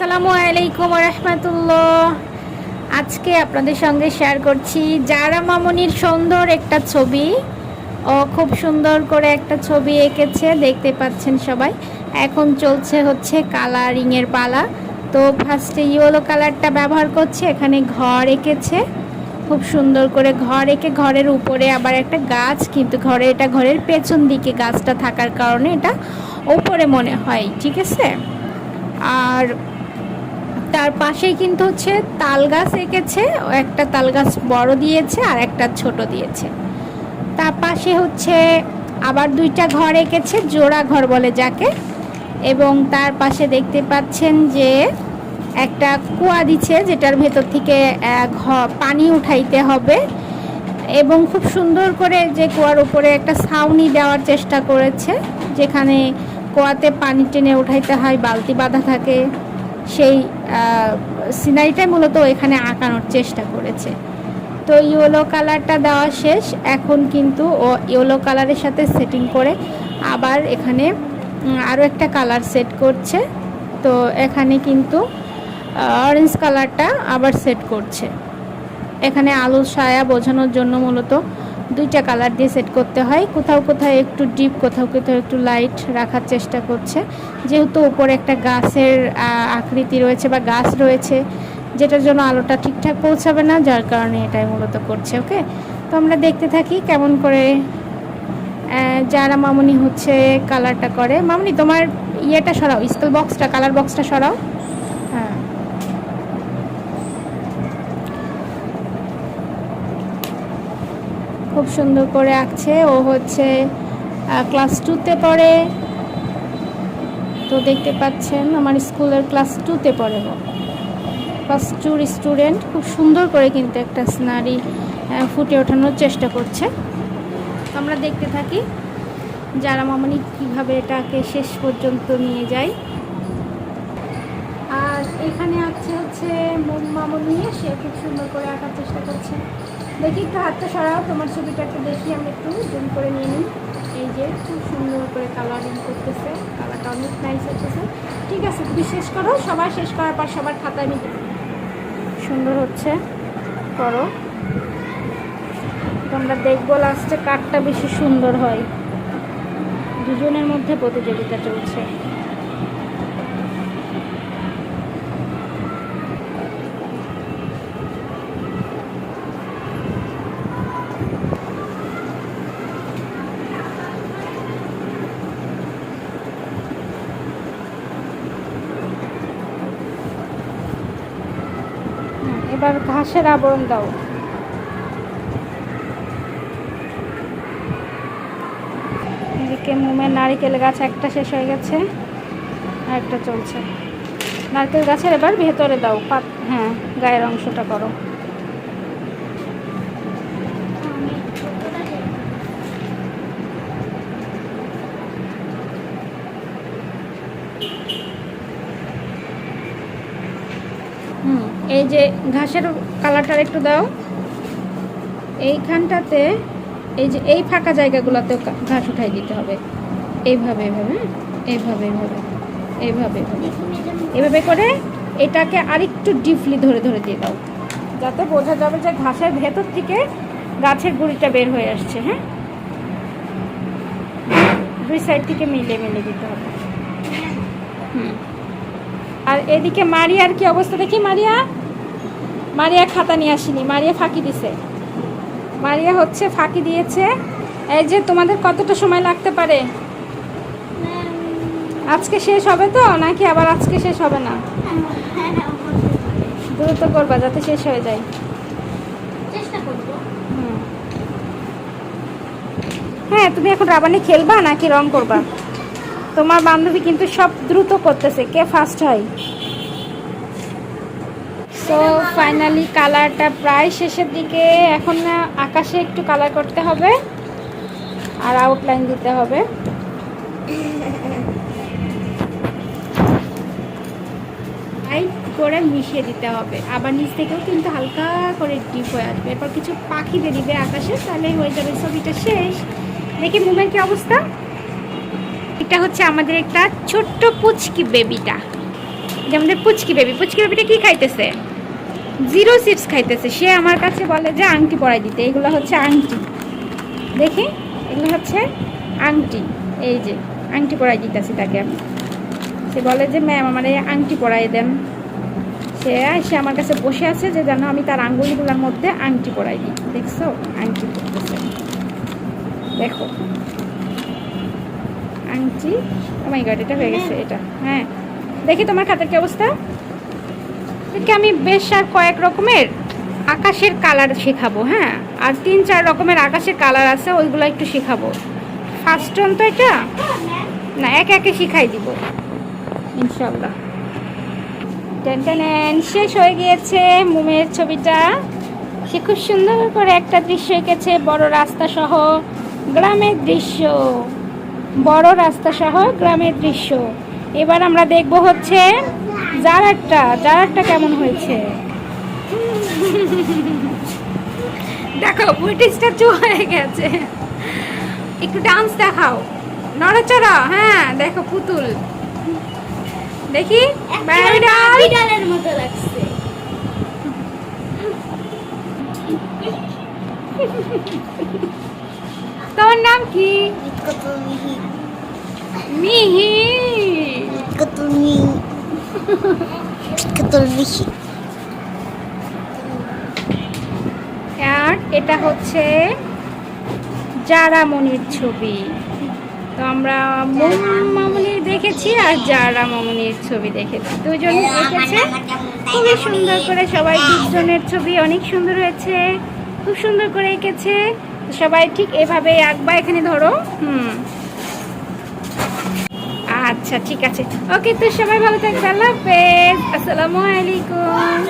আসসালামু আলাইকুম রহমতুল্লাহ। আজকে আপনাদের সঙ্গে শেয়ার করছি যারা মামনির সুন্দর একটা ছবি। ও খুব সুন্দর করে একটা ছবি এঁকেছে, দেখতে পাচ্ছেন সবাই। এখন চলছে হচ্ছে কালারিংয়ের পালা। তো ফার্স্টে ইয়েলো কালারটা ব্যবহার করছে, এখানে ঘর এঁকেছে। খুব সুন্দর করে ঘর এঁকে ঘরের উপরে আবার একটা গাছ, কিন্তু ঘরে এটা ঘরের পেছন দিকে গাছটা থাকার কারণে এটা ওপরে মনে হয়, ঠিক আছে? আর তার পাশেই কিন্তু হচ্ছে তাল গাছ এঁকেছে, একটা তাল গাছ বড় দিয়েছে আর একটা ছোট দিয়েছে। তার পাশে হচ্ছে আবার দুইটা ঘর এঁকেছে, জোড়া ঘর বলে যাকে। এবং তার পাশে দেখতে পাচ্ছেন যে একটা কুয়া দিচ্ছে যেটার ভেতর থেকে পানি উঠাইতে হবে। এবং খুব সুন্দর করে যে কুয়ার উপরে একটা ছাউনি দেওয়ার চেষ্টা করেছে, যেখানে কুয়াতে পানি টেনে উঠাইতে হয়, বালতি বাঁধা থাকে। সেই সিনারিটাই মূলত এখানে আঁকানোর চেষ্টা করেছে। তো ইয়েলো কালারটা দেওয়া শেষ, এখন কিন্তু ও ইয়েলো কালারের সাথে সেটিং করে আবার এখানে আরও একটা কালার সেট করছে। তো এখানে কিন্তু অরেঞ্জ কালারটা আবার সেট করছে। এখানে আলোর ছায়া বোঝানোর জন্য মূলত দুইটা কালার দিয়ে সেট করতে হয়। কোথাও কোথাও একটু ডিপ, কোথাও কোথাও একটু লাইট রাখার চেষ্টা করছে। যেহেতু উপরে একটা গাছের আকৃতি রয়েছে বা গাছ রয়েছে, যেটার জন্য আলোটা ঠিকঠাক পৌঁছাবে না, যার কারণে এটাই মূলত করছে, ওকে? তো আমরা দেখতে থাকি কেমন করে যারা মামুনি হচ্ছে কালারটা করে। মামনি, তোমার ইয়েটা সরাও, স্কেল বক্সটা, কালার বক্সটা সরাও হ্যাঁ খুব সুন্দর করে আঁকছে। ও হচ্ছে ক্লাস টুতে পড়ে। তো দেখতে পাচ্ছেন, আমার স্কুলের ক্লাস টুতে পড়ে ও। ক্লাস টুর স্টুডেন্ট খুব সুন্দর করে কিন্তু একটা সিনারি ফুটে ওঠানোর চেষ্টা করছে। আমরা দেখতে থাকি, যারা মামনি কীভাবে এটাকে শেষ পর্যন্ত নিয়ে যায়। আর এখানে আছে হচ্ছে মোম মামনি, সে খুব সুন্দর করে আঁকার চেষ্টা করছে। দেখি একটু হাতটা সরাও, তোমার ছবিটা একটু দেখি, আমি একটু জুম করে নিয়ে নিই। এই যে, খুব সুন্দর করে কালারিং করতেছে কালারটা অনেক নাইস হচ্ছে ঠিক আছে, তুমি শেষ করো সবাই শেষ করার পর সবার খাতায় নিতে সুন্দর হচ্ছে, করো। তোমরা দেখব লাস্টে কাঠটা বেশি সুন্দর হয়। দুজনের মধ্যে প্রতিযোগিতা চলছে হুম, এবার ঘাসের আবরণ দাও। এদিকে মোমের নারিকেল গাছ একটা শেষ হয়ে গেছে আর একটা চলছে। নারকেল গাছের এবার ভেতরে দাও, পাত হ্যাঁ গায়ের অংশটা করো। হুম, এই যে ঘাসের কালারটা একটু দাও। এইখানটাতে এই যে এই ফাঁকা জায়গাগুলোতেও কা- ঘাস উঠাই দিতে হবে। এইভাবে এইভাবে হ্যাঁ? এইভাবে এইভাবে এইভাবে এইভাবে। এভাবে করে এটাকে আরেকটু ডিপলি ধরে ধরে দিয়ে দাও। যাতে বোঝা যাবে যে ঘাসের ভেতর থেকে গাছের গুঁড়িটা বের হয়ে আসছে হ্যাঁ? দুই সাইড থেকে মিলে মিলে দিতে হবে। আর এদিকে মারিয়ার কি অবস্থা? দেখি মারিয়া। মারিয়া খাতা নিয়ে আসেনি মারিয়া ফাঁকি দিছে। মারিয়া হচ্ছে ফাঁকি দিয়েছে। এই যে তোমাদের কতটা সময় লাগতে পারে? আজকে শেষ হবে তো নাকি আবার আজকে শেষ হবে না? দ্রুত করবা যাতে শেষ হয়ে যায়। হ্যাঁ তুমি এখন রাবানি খেলবা নাকি রং করবা? তোমার বান্ধবী কিন্তু সব দ্রুত করতেছে। কে ফার্স্ট হয়? তো ফাইনালি কালারটা প্রায় শেষের দিকে, এখন আকাশে একটু কালার করতে হবে আর আউটলাইন দিতে হবে। করে মিশিয়ে দিতে হবে। আবার নিচ থেকেও কিন্তু হালকা করে ডিপ হয়ে আসবে। এরপর কিছু পাখি বেরিবে আকাশে, তাহলে হয়ে যাবে ছবিটা শেষ। দেখি মুমের কি অবস্থা? এটা হচ্ছে আমাদের একটা ছোট্ট পুচকি বেবিটা। যে আমাদের পুচকি বেবি। পুচকি বেবিটা কি খাইতেছে? জিরো চিপস খাইতেছে। সে আমার কাছে বলে যে, আংটি পরাই দিতে। এগুলো হচ্ছে আংটি। দেখি, এগুলো হচ্ছে আংটি। এই যে, আংটি পরাই দিতেছি তাকে সে বলে যে, ম্যাম, আমার এই আংটি পরাই দেন। সে সে আমার কাছে বসে আছে যে যেন আমি তার আঙ্গুলিগুলোর মধ্যে আংটি পরাই দিই। দেখছ? আংটি পরতেছে। দেখো। আংটি মাই গড এটা হয়ে গেছে, এটা হ্যাঁ। দেখি তোমার খাতার কি অবস্থা? একে আমি বেশ আর কয়েক রকমের আকাশের কালার শেখাবো হ্যাঁ। আর তিন চার রকমের আকাশের কালার আছে, ওইগুলো একটু শেখাবো। ফার্স্ট জন তো এটা? না, একে একে শিখাই দিব ইনশাল্লাহ টেন টেন, শেষ হয়ে গিয়েছে মোমের ছবিটা। সে খুব সুন্দর করে একটা দৃশ্য এঁকেছে, বড় রাস্তা সহ গ্রামের দৃশ্য। বড় রাস্তা সহ গ্রামের দৃশ্য। এবার আমরা দেখব হচ্ছে জারারটা জারারটা কেমন হয়েছে। দেখো বুইটি স্ট্যাচু হয়ে গেছে। একটু ডান্স দেখাও। নড়াচড়া হ্যাঁ দেখো পুতুল। দেখি বিড়ালের মতো লাগছে। তোমার নাম কি? কত মিহি মিহি কত মিহি কত মিহি আর এটা হচ্ছে জারা মনির ছবি। তো আমরা মোম মামনির দেখেছি আর মামনির ছবি দেখেছি। দুজন দেখেছে। খুবই সুন্দর করে সবাই দুজনের ছবি অনেক সুন্দর হয়েছে। খুব সুন্দর করে এঁকেছে। সবাই ঠিক এভাবে আঁকবা এখানে ধরো। হুম। আচ্ছা ঠিক আছে। ওকে, তো সবাই ভালো থাকবে আল্লাহ হাফেজ। আসসালামু আলাইকুম।